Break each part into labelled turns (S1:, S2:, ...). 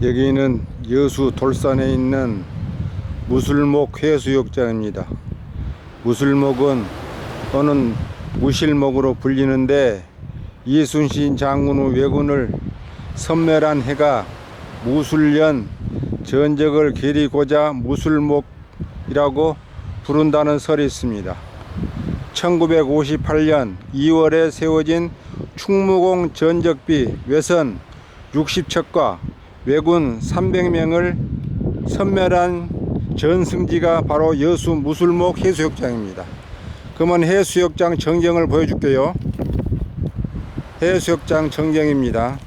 S1: 여기는 여수 돌산에 있는 무술목 해수욕장입니다. 무술목은 또는 무실목으로 불리는데 이순신 장군의 왜군을 섬멸한 해가 무술년 전적을 기리고자 무술목이라고 부른다는 설이 있습니다. 1958년 2월에 세워진 충무공 전적비 외선 60척과 왜군 300명을 섬멸한 전승지가 바로 여수 무술목 해수욕장입니다. 그러면 해수욕장 전경을 보여줄게요. 해수욕장 전경입니다.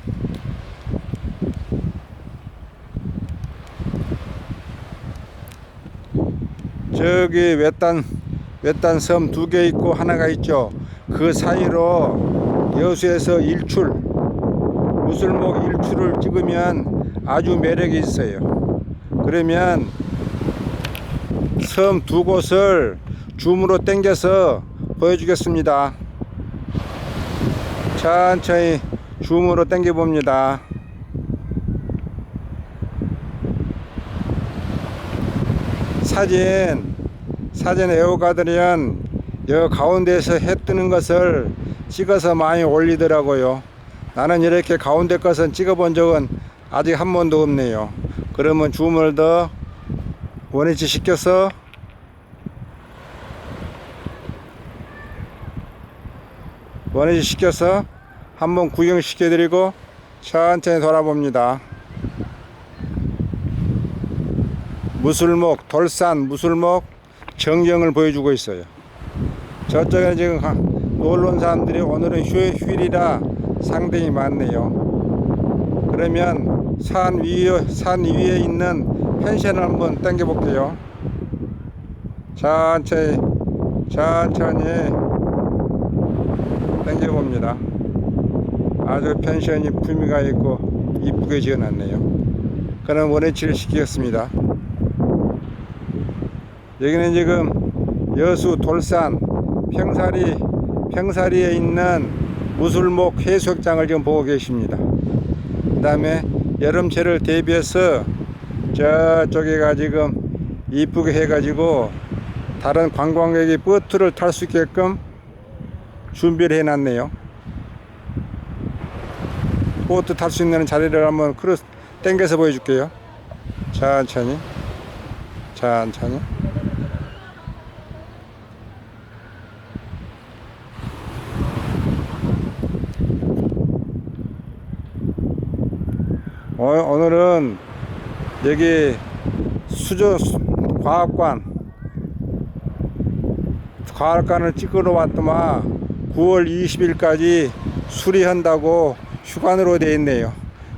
S1: 저기 외딴 외딴 섬 두 개 있고 하나가 있죠. 그 사이로 여수에서 일출 무술목 일출을 찍으면 아주 매력이 있어요. 그러면 섬 두 곳을 줌으로 당겨서 보여주겠습니다. 천천히 줌으로 당겨 봅니다. 사진 사진 애호가들은 여 가운데에서 해 뜨는 것을 찍어서 많이 올리더라고요. 나는 이렇게 가운데 것은 찍어본 적은 아직 한 번도 없네요. 그러면 줌을 더 원위치 시켜서 원위치 시켜서 한번 구경시켜 드리고 천천히 돌아봅니다. 무술목, 돌산 무술목 정경을 보여주고 있어요. 저쪽에 지금 가- 놀러 온 사람들이 오늘은 휴, 휴일이라 상당히 많네요. 그러면 산 위에, 산 위에 있는 펜션을 한번 당겨 볼게요. 천천히, 천천히 당겨 봅니다. 아주 펜션이 품위가 있고 이쁘게 지어놨네요. 그럼 원위치를 시키겠습니다. 여기는 지금 여수 돌산 평사리 평사리에 있는 무술목 해수욕장을 지금 보고 계십니다. 그 다음에 여름철을 대비해서 저쪽에가 지금 이쁘게 해가지고 다른 관광객이 보트를 탈 수 있게끔 준비를 해놨네요. 보트 탈 수 있는 자리를 한번 크로스 땡겨서 보여줄게요. 천천히, 천천히. 어, 오늘은 여기 수저 수- 과학관 과학관을 찍으러 왔더만 9월 20일까지 수리한다고 휴관으로 돼 있네요.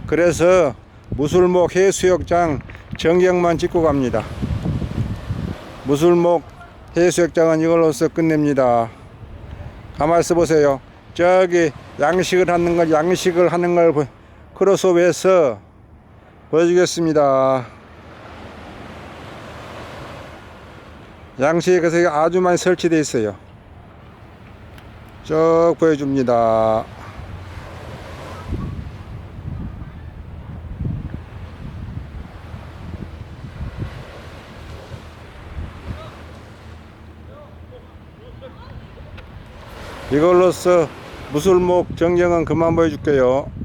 S1: 그래서 무술목 해수욕장 전경만 찍고 갑니다. 무술목 해수욕장은 이걸로서 끝냅니다. 가만 있어 보세요. 저기 양식을 하는 걸 양식을 하는 걸 보- 크로스오버해서 보여주겠습니다. 양식에 그래서 아주 많이 설치되어 있어요. 쭉 보여줍니다. 이걸로써 무술목 정경은 그만 보여줄게요.